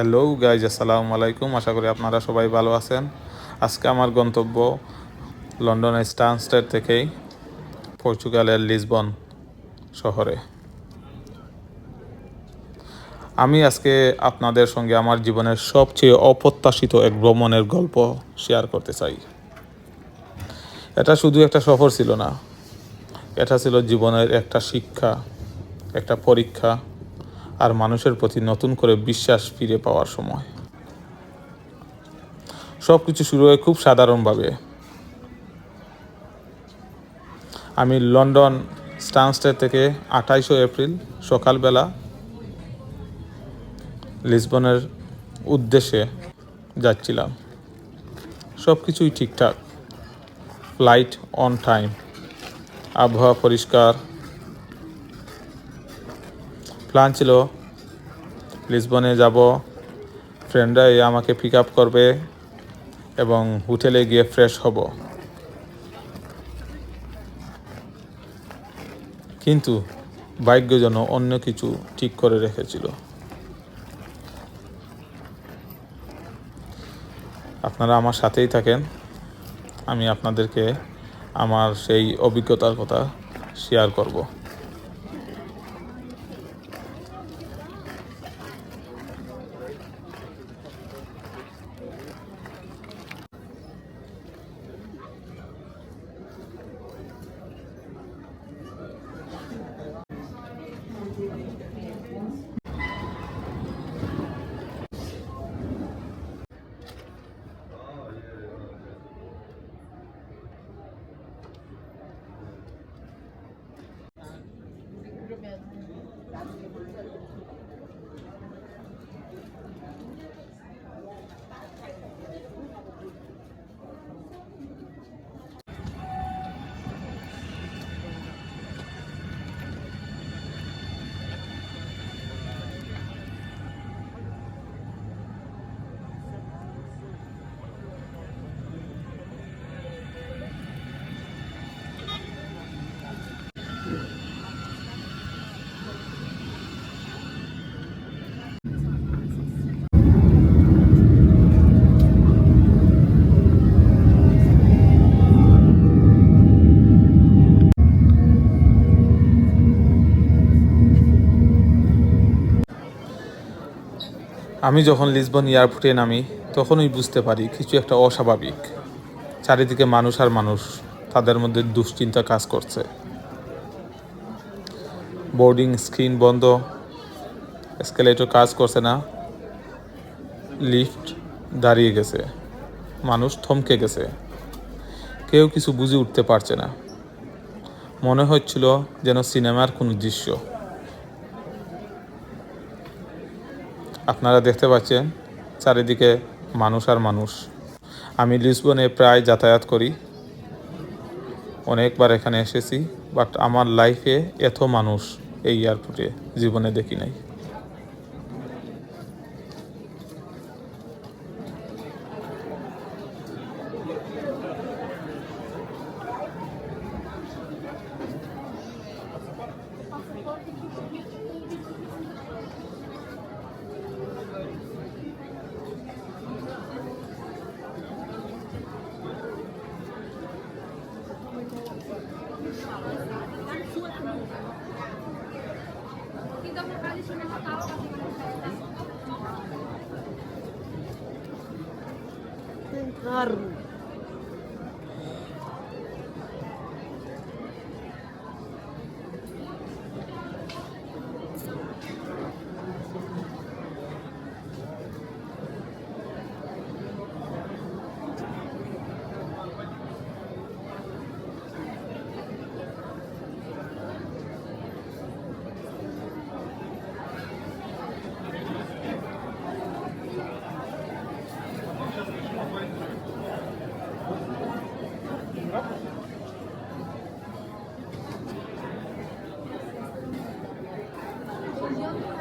Hello guys, আসসালামু আলাইকুম। আশা করি আপনারা সবাই ভালো আছেন। আজকে আমার গন্তব্য লন্ডনের স্টানস্টেড থেকেই পর্তুগালের লিসবন শহরে। আমি আজকে আপনাদের সঙ্গে আমার জীবনের সবচেয়ে অপ্রত্যাশিত এক ভ্রমণের গল্প শেয়ার করতে চাই। এটা শুধু একটা সফর ছিল না, এটা ছিল জীবনের একটা শিক্ষা, একটা পরীক্ষা আর মানুষের প্রতি নতুন করে বিশ্বাস ফিরে পাওয়ার সময়। সব কিছু শুরু হয় খুব সাধারণভাবে। আমি লন্ডন স্টানস্টেড থেকে আঠাইশো এপ্রিল সকালবেলা লিসবনের উদ্দেশ্যে যাচ্ছিলাম। সব কিছুই ঠিকঠাক। Flight on time. আবহাওয়া পরিষ্কার। প্ল্যান ছিল লিসবনে যাব। ফ্রেন্ডরা আমাকে পিক আপ করবে এবং হোটেলে গিয়ে ফ্রেশ হব। কিন্তু ভাগ্য যেন অন্য কিছু ঠিক করে রেখেছিল। আপনারা আমার সাথেই থাকেন। আমি আপনাদেরকে আমার সেই অভিজ্ঞতার কথা শেয়ার করব। আমি যখন লিসবন এয়ারপোর্টে নামি, তখনই বুঝতে পারি কিছু একটা অস্বাভাবিক। চারিদিকে মানুষ আর মানুষ, তাদের মধ্যে দুশ্চিন্তা কাজ করছে। বোর্ডিং স্ক্রিন বন্ধ, এসকেলেটর কাজ করছে না, লিফট দাঁড়িয়ে গেছে, মানুষ থমকে গেছে। কেউ কিছু বুঝে উঠতে পারছে না। মনে হচ্ছিল যেন সিনেমার কোনো দৃশ্য। আপনারা দেখতে পাচ্ছেন, চারিদিকে মানুষ আর মানুষ। আমি লিসবনে প্রায় যাতায়াত করি। অনেকবার এখানে এসেছি, বাট আমার লাইফে এত মানুষ এই এয়ারপোর্টে জীবনে দেখি নাই। гарно. Yeah.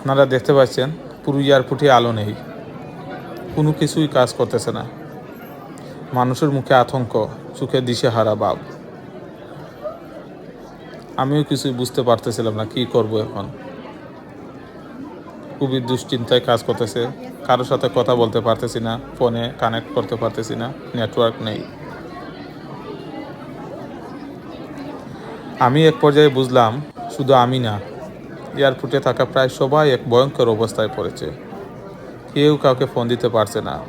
আপনারা দেখতে পাচ্ছেন পুরো এয়ারপোর্টে আলো নেই। কোনো কিছুই কাজ করতেছে না। মানুষের মুখে আতঙ্ক, চোখে দিশেহারা ভাব। আমিও কিছুই বুঝতে পারতেছিলাম না কি করব এখন। খুবই দুশ্চিন্তায় কাজ করতেছে। কারোর সাথে কথা বলতে পারতেছি না, ফোনে কানেক্ট করতে পারতেছি না নেটওয়ার্ক নেই। আমি এক পর্যায়ে বুঝলাম, শুধু আমি না এয়ারপোর্টে থাকা প্রায় সবাই এক ভয়ঙ্কর অবস্থায় পড়েছে। কেউ কাউকে ফোন দিতে পারছে না।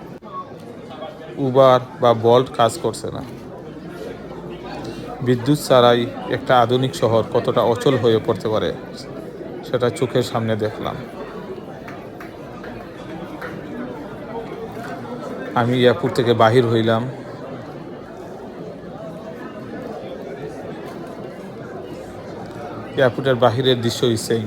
উবার বা বল্ট কাজ করছে না। বিদ্যুৎ ছাড়াই একটা আধুনিক শহর কতটা অচল হয়ে পড়তে পারে, সেটা চোখের সামনে দেখলাম। আমি এয়ারপোর্ট থেকে বাহির হইলাম। এয়ারপোর্টের বাহিরের দৃশ্য সেম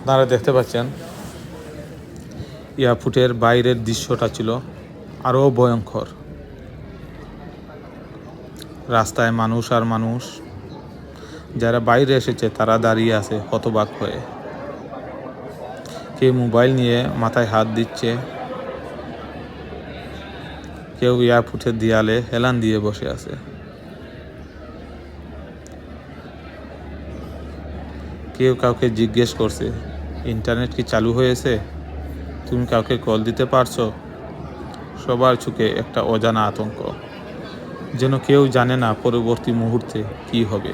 আপনারা দেখতে পাচ্ছেন, এয়ারপোর্টের বাইরের দৃশ্যটা ছিল আরও ভয়ঙ্কর। রাস্তায় মানুষ আর মানুষ, যারা বাইরে এসেছে তারা দাঁড়িয়ে আছে হতবাক হয়ে। কেউ মোবাইল নিয়ে মাথায় হাত দিচ্ছে, কেউ এয়ারপোর্টের দেয়ালে হেলান দিয়ে বসে আছে। কেউ কাউকে জিজ্ঞেস করছে, ইন্টারনেট কি চালু হয়েছে? তুমি কাউকে কল দিতে পারছ? সবার চোখে একটা অজানা আতঙ্ক, যেন কেউ জানে না পরবর্তী মুহূর্তে কি হবে।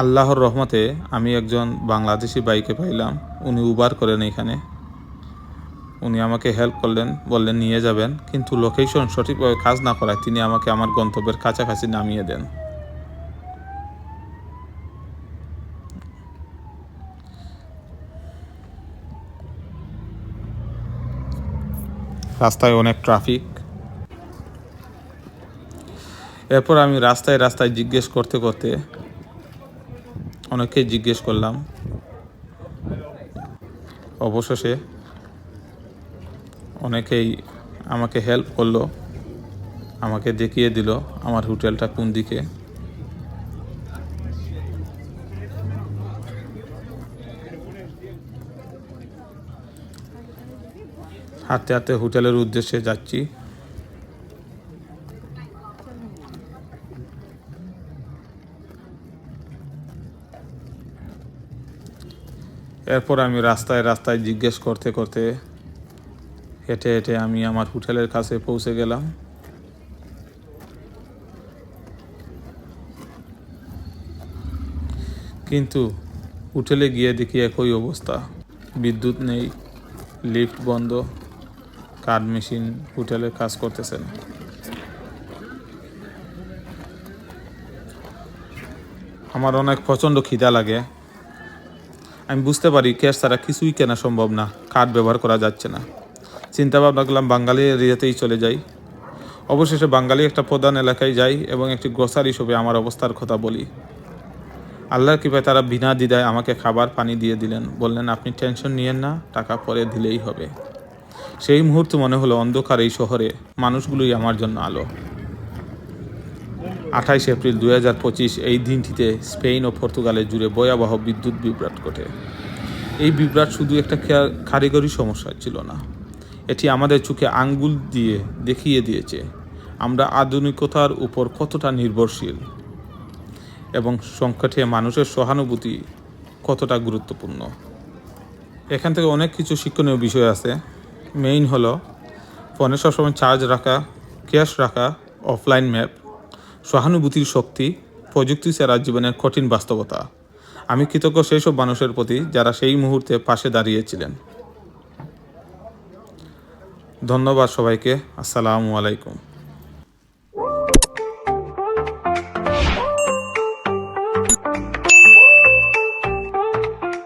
আল্লাহর রহমতে আমি একজন বাংলাদেশি বাইকে পাইলাম। উনি উবার করেন এখানে। উনি আমাকে হেল্প করলেন, বললেন, নিয়ে যাবেন। কিন্তু লোকেশন সঠিকভাবে কাজ না করায় তিনি আমাকে আমার গন্তব্যের কাছাকাছি নামিয়ে দেন। রাস্তায় অনেক ট্রাফিক এরপর আমি রাস্তায় রাস্তায় জিজ্ঞেস করতে করতে অনেককে জিজ্ঞেস করলাম। অবশেষে অনেকেই আমাকে হেল্প করল, আমাকে দেখিয়ে দিল আমার হোটেলটা কোন দিকে। হাঁটতে হাঁটতে হোটেলের উদ্দেশ্যে যাচ্ছি। এরপর আমি রাস্তায় রাস্তায় জিজ্ঞেস করতে করতে হেঁটে হেঁটে আমি আমার হোটেলের কাছে পৌঁছে গেলাম। কিন্তু হোটেলে গিয়ে দেখি একই অবস্থা। বিদ্যুৎ নেই, লিফট বন্ধ, কার্ড মেশিন হোটেলে কাজ করতেছে না। আমার অনেক প্রচণ্ড খিদা লাগে। আমি বুঝতে পারি ক্যাশ ছাড়া কিছুই কেনা সম্ভব না কার্ড ব্যবহার করা যাচ্ছে না। চিন্তা ভাবনা করলাম বাঙালি এরিয়াতেই চলে যাই। অবশেষে বাঙালি একটা প্রধান এলাকায় যাই এবং একটি গ্রসারি শপে আমার অবস্থার কথা বলি। আল্লাহর কৃপায় তারা বিনা দ্বিধায় আমাকে খাবার, পানি দিয়ে দিলেন। বললেন, আপনি টেনশন নিয়েন না, টাকা পরে দিলেই হবে। সেই মুহূর্তে মনে হলো অন্ধকার এই শহরে। মানুষগুলোই আমার জন্য আলো। আঠাইশ এপ্রিল দুই হাজার পঁচিশ এই দিনটিতে স্পেন ও পর্তুগালের জুড়ে ভয়াবহ বিদ্যুৎ বিভ্রাট ঘটে। এই বিভ্রাট শুধু একটা কারিগরি সমস্যা ছিল না। এটি আমাদের চোখে আঙ্গুল দিয়ে দেখিয়ে দিয়েছে আমরা আধুনিকতার উপর কতটা নির্ভরশীল এবং সংকটে মানুষের সহানুভূতি কতটা গুরুত্বপূর্ণ। এখান থেকে অনেক কিছু শিক্ষণীয় বিষয় আছে। মেইন হলো, ফোনে সবসময় চার্জ রাখা, ক্যাশ রাখা, অফলাইন ম্যাপ সহানুভূতির শক্তি প্রযুক্তি ছাড়া জীবনের কঠিন বাস্তবতা। আমি কৃতজ্ঞ সেই সব মানুষের প্রতি যারা সেই মুহূর্তে পাশে দাঁড়িয়েছিলেন। ধন্যবাদ সবাইকে। আসসালামু আলাইকুম।